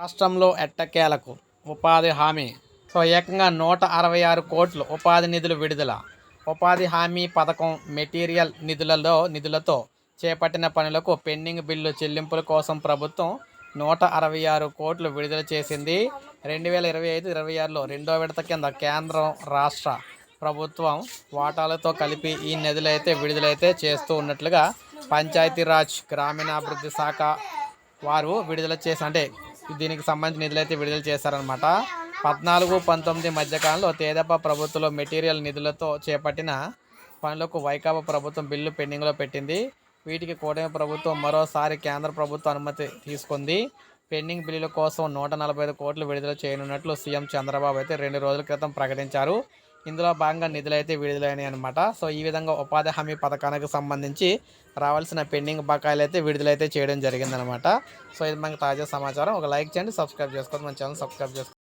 రాష్ట్రంలో ఎట్టకేలకు ఉపాధి హామీ సో ఏకంగా నూట అరవై ఆరు కోట్లు ఉపాధి నిధులు విడుదల. ఉపాధి హామీ పథకం మెటీరియల్ నిధులలో నిధులతో చేపట్టిన పనులకు పెండింగ్ బిల్లు చెల్లింపుల కోసం ప్రభుత్వం నూట అరవై ఆరు కోట్లు విడుదల చేసింది. రెండు వేల ఇరవై ఐదు ఇరవై ఆరులో రెండో విడత కింద కేంద్రం రాష్ట్ర ప్రభుత్వం వాటాలతో కలిపి ఈ నిధులైతే విడుదలైతే చేస్తూ ఉన్నట్లుగా పంచాయతీరాజ్ గ్రామీణాభివృద్ధి శాఖ వారు విడుదల చేసి అంటే దీనికి సంబంధించిన నిధులైతే విడుదల చేశారనమాట పద్నాలుగు పంతొమ్మిది మధ్యకాలంలో తేదప ప్రభుత్వంలో మెటీరియల్ నిధులతో చేపట్టిన పనులకు వైకాపా ప్రభుత్వం బిల్లు పెండింగ్లో పెట్టింది. వీటికి కూటమి ప్రభుత్వం మరోసారి కేంద్ర ప్రభుత్వం అనుమతి తీసుకుంది. పెండింగ్ బిల్లుల కోసం నూట నలభై ఐదు కోట్లు విడుదల చేయనున్నట్లు సీఎం చంద్రబాబు అయితే రెండు రోజుల క్రితం ప్రకటించారు. ఇందులో భాగంగా నిధులైతే విడుదలైనవి విడుదలైనాయి అనమాట సో ఈ విధంగా ఉపాధి హామీ పథకానికి సంబంధించి రావాల్సిన పెండింగ్ బకాయిలు అయితే విడుదలైతే చేయడం జరిగిందనమాట సో ఇది మనకి తాజా సమాచారం. ఒక లైక్ చేయండి సబ్స్క్రైబ్ చేసుకోండి. మన ఛానల్ సబ్స్క్రైబ్ చేసుకోండి.